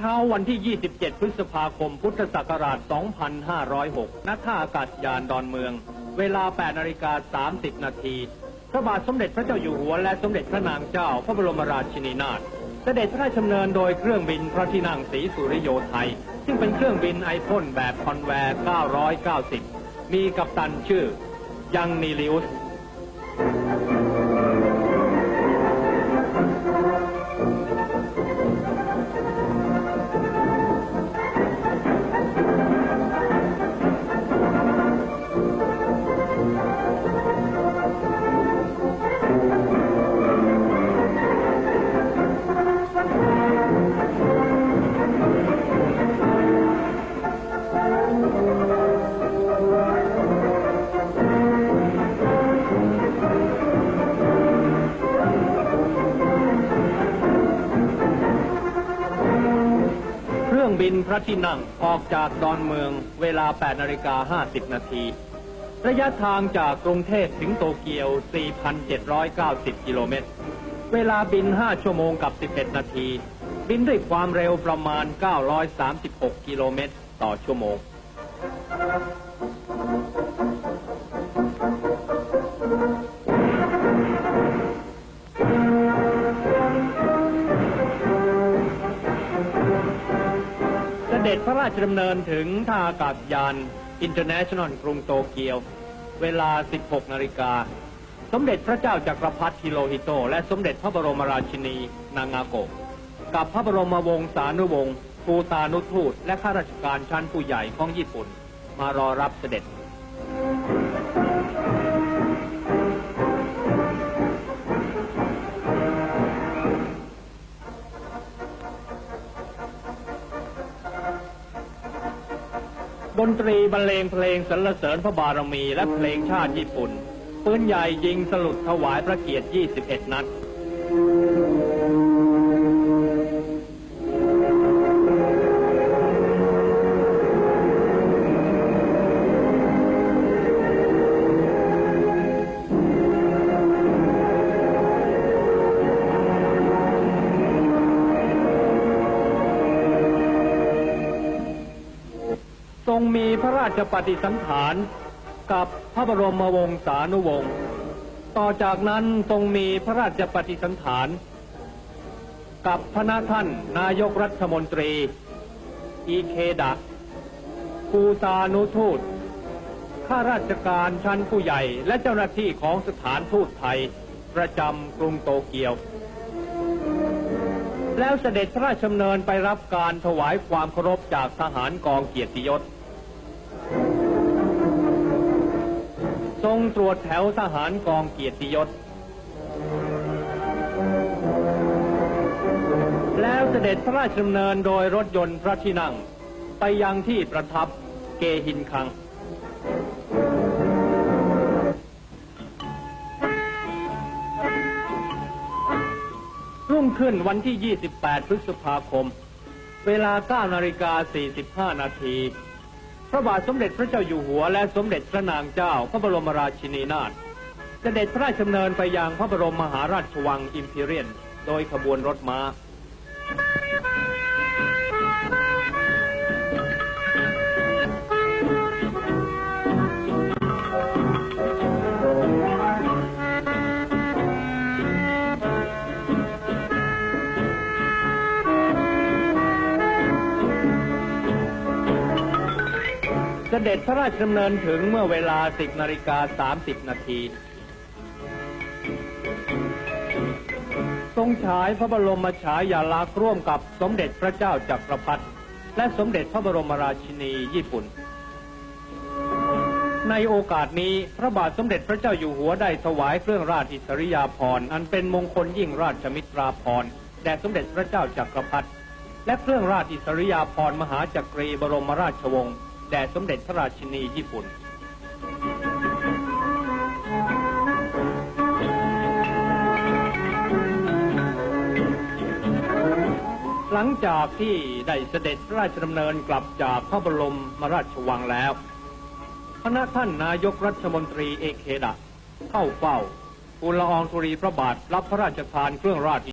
เช้าวันที่ 27 พฤษภาคม พุทธศักราช 2506 ณ ท่าอากาศยานดอนเมือง เวลา 8นาฬิกา30 นาที พระบาทสมเด็จพระเจ้าอยู่หัว และสมเด็จพระนางเจ้า พระบรมราชินีนาถ เสด็จพระราชดำเนินโดยเครื่องบินพระที่นั่งสีสุริโยไทย ซึ่งเป็นเครื่องบินไอพ่นแบบคอนแวร์ 990 มีกัปตันชื่อ ยังนีลิอุส บินพระที่นั่งออกจากดอนเมืองเวลา 8นาฬิกา50 นาที ระยะทางจากกรุงเทพถึงโตเกียว 4,790 กิโลเมตร เวลาบิน 5 ชั่วโมงกับ 11 นาที บินด้วยความเร็วประมาณ 936 กิโลเมตรต่อชั่วโมง เสด็จพระราชดำเนินถึงท่าอากาศยาน International กรุงโตเกียว เวลา 16 นาฬิกา สมเด็จพระเจ้าจักรพรรดิฮิโรฮิโต และสมเด็จพระบรมราชินี นางาโกะกับพระบรมวงศานุวงศ์ภูตานุทูต และข้าราชการชั้นผู้ใหญ่ของญี่ปุ่น มารอรับเสด็จ ดนตรีบรรเลงเพลงสรรเสริญพระบารมีและเพลงชาติญี่ปุ่น ปืนใหญ่ยิงสลุดถวายพระเกียรติ 21 นัด รงมีพระราชปฏิสันฐานกับพระบรมวงศานุวงศ์ ต่อจากนั้นทรงมีพระราชปฏิสันฐาน กับพระนาท่านนายกรัฐมนตรี อีเคดะภูตานุทูต ข้าราชการชั้นผู้ใหญ่และเจ้าหน้าที่ของสถานทูตไทย ประจำกรุงโตเกียว แล้วเสด็จพระราชดำเนินไปรับการถวายความเคารพจากทหารกองเกียรติยศ ทรงตรวจแถวทหารกองเกียรติยศ แล้วเสด็จพระราชดำเนินโดยรถยนต์พระที่นั่ง ไปยังที่ประทับเกหินคังรุ่งขึ้นวันที่ 28 พฤษภาคม เวลา9นาฬิกา45 นาที พระบาทสมเด็จพระเจ้าอยู่หัวและสมเด็จพระนางเจ้าพระบรมราชินีนาถเสด็จพระราชดำเนินไปยังพระบรมมหาราชวังอิมพีเรียน โดยขบวนรถม้า เสด็จพระราชดำเนินถึงเมื่อเวลา 10นาฬิกา30 นาที ทรงฉายพระบรมฉายาลักษณ์ร่วมกับสมเด็จพระเจ้าจักรพรรดิและสมเด็จพระบรมราชินีญี่ปุ่น ในโอกาสนี้พระบาทสมเด็จพระเจ้าอยู่หัวได้ถวายเครื่องราชอิสริยาภรณ์อันเป็นมงคลยิ่งราชมิตราภรณ์แด่สมเด็จพระเจ้าจักรพรรดิและเครื่องราชอิสริยาภรณ์มหาจักรีบรมราชวงศ์ แด่สมเด็จพระราชินีญี่ปุ่น หลังจากที่ได้เสด็จพระราชดำเนินกลับจากพระบรมมราชวังแล้วคณะท่านนายกรัฐมนตรีเอเคดะเข้าเฝ้าทูลละอองธุรีพระบาทรับพระราชทานเครื่องราช